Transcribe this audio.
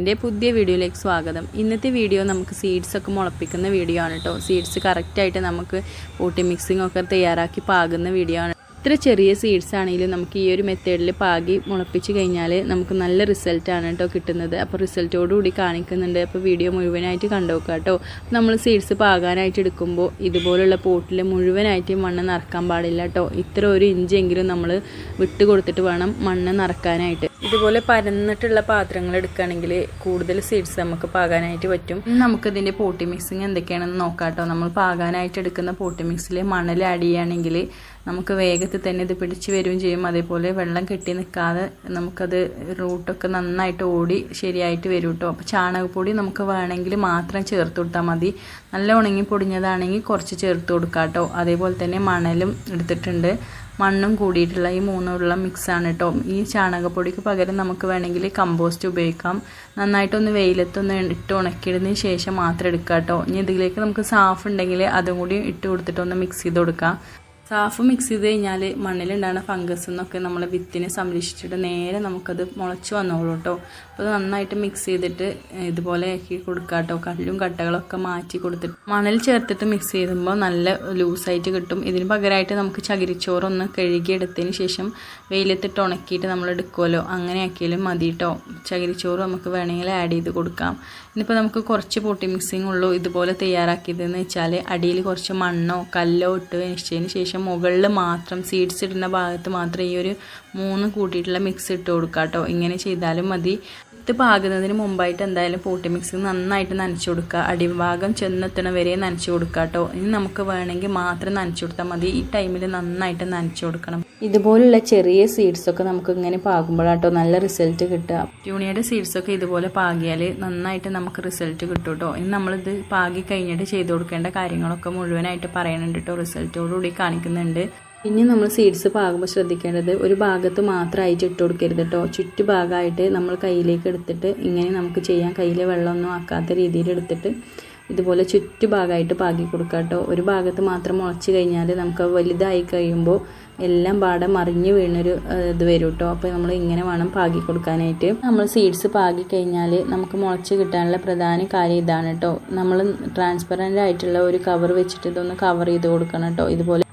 എന്റെ പുതിയ വീഡിയോയിലേക്ക് സ്വാഗതം. ഇന്നത്തെ വീഡിയോ നമുക്ക് സീഡ്സ് ഒക്കെ മുളപ്പിക്കുന്ന വീഡിയോ ആണ് കേട്ടോ സീഡ്സ് കറക്റ്റായിട്ട് നമുക്ക് ഊട്ടി മിക്സിംഗ് ഒക്കെ തയ്യാറാക്കി പാകുന്ന വീഡിയോ ആണ്. ഇത്ര ചെറിയ സീഡ്സ് ആണെങ്കിലും നമുക്ക് ഈ ഒരു മെത്തേഡിൽ പാകി മുളപ്പിച്ച് കഴിഞ്ഞാൽ നമുക്ക് നല്ല റിസൾട്ടാണ് കേട്ടോ കിട്ടുന്നത്. അപ്പോൾ റിസൾട്ടോടുകൂടി കാണിക്കുന്നുണ്ട്. അപ്പോൾ വീഡിയോ മുഴുവനായിട്ട് കണ്ടുനോക്കുക കേട്ടോ നമ്മൾ സീഡ്സ് പാകാനായിട്ട് എടുക്കുമ്പോൾ ഇതുപോലുള്ള പോട്ടിൽ മുഴുവനായിട്ട് മണ്ണ് നിറക്കാൻ പാടില്ല കേട്ടോ ഇത്ര ഒരു ഇഞ്ചെങ്കിലും നമ്മൾ വിട്ട് കൊടുത്തിട്ട് വേണം മണ്ണ് നിറക്കാനായിട്ട്. ഇതുപോലെ പരന്നിട്ടുള്ള പാത്രങ്ങൾ എടുക്കുകയാണെങ്കിൽ കൂടുതൽ സീഡ്സ് നമുക്ക് പാകാനായിട്ട് പറ്റും. നമുക്കിതിന്റെ പോട്ടി മിക്സിങ് എന്തൊക്കെയാണെന്ന് നോക്കാം കേട്ടോ നമ്മൾ പാകാനായിട്ട് എടുക്കുന്ന പോട്ടി മിക്സിൽ മണൽ ആഡ് ചെയ്യുകയാണെങ്കിൽ നമുക്ക് വേഗത്തിൽ തന്നെ ഇത് പിടിച്ച് വരികയും ചെയ്യും. അതേപോലെ വെള്ളം കെട്ടി നിൽക്കാതെ നമുക്കത് റൂട്ടൊക്കെ നന്നായിട്ട് ഓടി ശരിയായിട്ട് വരും കേട്ടോ. അപ്പോൾ ചാണകപ്പൊടി നമുക്ക് വേണമെങ്കിൽ മാത്രം ചേർത്ത് കൊടുത്താൽ മതി. നല്ല ഉണങ്ങി പൊടിഞ്ഞതാണെങ്കിൽ കുറച്ച് ചേർത്ത് കൊടുക്കാം കേട്ടോ. അതേപോലെ തന്നെ മണലും എടുത്തിട്ടുണ്ട്. മണ്ണും കൂടിയിട്ടുള്ള ഈ മൂന്നുള്ള മിക്സാണ് കേട്ടോ. ഈ ചാണകപ്പൊടിക്ക് പകരം നമുക്ക് വേണമെങ്കിൽ കമ്പോസ്റ്റ് ഉപയോഗിക്കാം. നന്നായിട്ടൊന്ന് വെയിലത്തൊന്ന് ഇട്ട് ഉണക്കിയതിന് ശേഷം മാത്രം എടുക്കാം കേട്ടോ. ഇനി ഇതിലേക്ക് നമുക്ക് സാഫ് ഉണ്ടെങ്കിൽ അതും കൂടി ഇട്ട് കൊടുത്തിട്ടൊന്ന് മിക്സ് ചെയ്ത് കൊടുക്കാം. സാഫ് മിക്സ് ചെയ്ത് കഴിഞ്ഞാൽ മണ്ണിലുണ്ടാകുന്ന ഫംഗസ് എന്നൊക്കെ നമ്മൾ വിത്തിനെ സംരക്ഷിച്ചിട്ട് നേരെ നമുക്കത് മുളച്ച് വന്നോളൂ കേട്ടോ അപ്പോൾ നന്നായിട്ട് മിക്സ് ചെയ്തിട്ട് ഇതുപോലെ ആക്കി കൊടുക്കുക കേട്ടോ കല്ലും കട്ടകളൊക്കെ മാറ്റി കൊടുത്തിട്ട് മണൽ ചേർത്തിട്ട് മിക്സ് ചെയ്യുമ്പോൾ നല്ല ലൂസായിട്ട് കിട്ടും. ഇതിന് പകരമായിട്ട് നമുക്ക് ചകിരിച്ചോറൊന്ന് കഴുകിയെടുത്തതിന് ശേഷം വെയിലത്തിട്ട് ഉണക്കിയിട്ട് നമ്മൾ എടുക്കുമല്ലോ അങ്ങനെ ആക്കിയാലും മതി കേട്ടോ ചകിരിച്ചോറ് നമുക്ക് വേണമെങ്കിൽ ആഡ് ചെയ്ത് കൊടുക്കാം. ഇന്നിപ്പോൾ നമുക്ക് കുറച്ച് പൊട്ടി മിക്സിങ് ഉള്ളൂ. ഇതുപോലെ തയ്യാറാക്കിയതെന്ന് വെച്ചാൽ അടിയിൽ കുറച്ച് മണ്ണോ കല്ലോ ഇട്ട് വെച്ചതിന് ശേഷം മുകളിൽ മാത്രം സീഡ്സ് ഇടുന്ന ഭാഗത്ത് മാത്രം ഈ ഒരു മൂന്ന് കൂട്ടിയിട്ടുള്ള മിക്സ് ഇട്ട് കൊടുക്കുക കേട്ടോ ഇങ്ങനെ ചെയ്താലും മതി. ഇത് പാകുന്നതിന് മുമ്പായിട്ട് എന്തായാലും പൂട്ടി മിക്സ് നന്നായിട്ട് നനച്ചു കൊടുക്കുക അടിഭാഗം ചെന്നെത്തണ വരെ നനച്ചു കൊടുക്കുക കേട്ടോ ഇനി നമുക്ക് വേണമെങ്കിൽ മാത്രം നനച്ചു കൊടുത്താൽ മതി. ഈ ടൈമിൽ നന്നായിട്ട് നനച്ചു കൊടുക്കണം. ഇതുപോലുള്ള ചെറിയ സീഡ്സ് ഒക്കെ നമുക്ക് ഇങ്ങനെ പാകുമ്പോഴാട്ടോ നല്ല റിസൾട്ട് കിട്ടുക. ട്യൂണിയുടെ സീഡ്സ് ഒക്കെ ഇതുപോലെ പാകിയാൽ നന്നായിട്ട് നമുക്ക് റിസൾട്ട് കിട്ടും കേട്ടോ ഇനി നമ്മളിത് പാകി കഴിഞ്ഞിട്ട് ചെയ്ത് കൊടുക്കേണ്ട കാര്യങ്ങളൊക്കെ മുഴുവനായിട്ട് പറയുന്നുണ്ട് കേട്ടോ റിസൾട്ടോടുകൂടി കാണിക്കുന്നുണ്ട്. ഇനി നമ്മൾ സീഡ്സ് പാകുമ്പോൾ ശ്രദ്ധിക്കേണ്ടത് ഒരു ഭാഗത്ത് മാത്രമായിട്ട് ഇട്ട് കൊടുക്കരുത് കേട്ടോ ചുറ്റുഭാഗമായിട്ട് നമ്മൾ കയ്യിലേക്ക് എടുത്തിട്ട് ഇങ്ങനെ നമുക്ക് ചെയ്യാം. കയ്യിൽ വെള്ളമൊന്നും ആക്കാത്ത രീതിയിൽ എടുത്തിട്ട് ഇതുപോലെ ചുറ്റുഭാഗമായിട്ട് പാകി കൊടുക്കുക കേട്ടോ. ഒരു ഭാഗത്ത് മാത്രം മുളച്ച് കഴിഞ്ഞാൽ നമുക്ക് വലുതായി കഴിയുമ്പോൾ എല്ലാം പാടെ മറിഞ്ഞ് വീണൊരു ഇത് വരും കേട്ടോ. അപ്പോൾ നമ്മൾ ഇങ്ങനെ വേണം പാകി കൊടുക്കാനായിട്ട്. നമ്മൾ സീഡ്സ് പാകി കഴിഞ്ഞാൽ നമുക്ക് മുളച്ച് കിട്ടാനുള്ള പ്രധാന കാര്യം ഇതാണ് കേട്ടോ. നമ്മൾ ട്രാൻസ്പെറന്റ് ആയിട്ടുള്ള ഒരു കവർ വെച്ചിട്ട് ഇതൊന്ന് കവർ ചെയ്ത് കൊടുക്കണം കേട്ടോ. ഇതുപോലെ